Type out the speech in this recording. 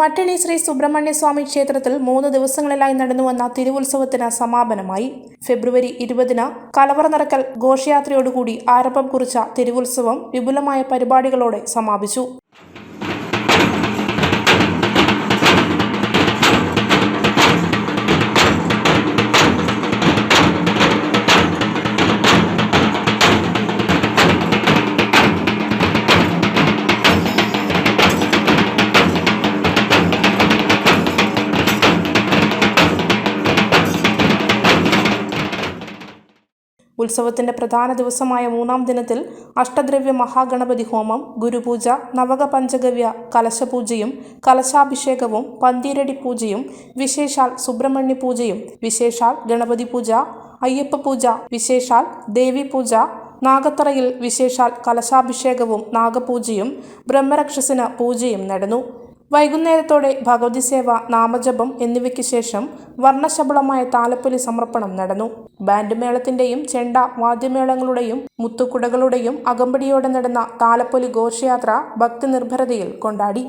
മട്ടണി ശ്രീ സുബ്രഹ്മണ്യ സ്വാമി ക്ഷേത്രത്തിൽ മൂന്ന് ദിവസങ്ങളിലായി നടന്നുവന്ന തിരുവുത്സവത്തിന് സമാപനമായി. ഫെബ്രുവരി ഇരുപതിന് കലവറ നിറക്കൽ ഘോഷയാത്രയോടുകൂടി ആരംഭം കുറിച്ച തിരുവുത്സവം വിപുലമായ പരിപാടികളോടെ സമാപിച്ചു. ഉത്സവത്തിന്റെ പ്രധാന ദിവസമായ മൂന്നാം ദിനത്തിൽ അഷ്ടദ്രവ്യ മഹാഗണപതി ഹോമം ഗുരുപൂജ നവക പഞ്ചഗവ്യ കലശപൂജയും കലശാഭിഷേകവും പന്തീരടി പൂജയും വിശേഷാൽ സുബ്രഹ്മണ്യ പൂജയും വിശേഷാൽ ഗണപതി പൂജ അയ്യപ്പ പൂജ വിശേഷാൽ ദേവി പൂജ നാഗത്തറയിൽ വിശേഷാൽ കലശാഭിഷേകവും നാഗപൂജയും ബ്രഹ്മരക്ഷസിന് പൂജയും നടന്നു. വൈകുന്നേരത്തോടെ ഭഗവതി സേവ നാമജപം എന്നിവയ്ക്ക് ശേഷം വർണശബളമായ താലപ്പൊലി സമർപ്പണം നടന്നു. ബാൻഡ് മേളത്തിന്റെയും ചെണ്ട വാദ്യമേളങ്ങളുടെയും മുത്തുക്കുടകളുടെയും അകമ്പടിയോടെ നടന്ന താലപ്പൊലി ഘോഷയാത്ര ഭക്തി നിർഭരതയിൽ കൊണ്ടാടി.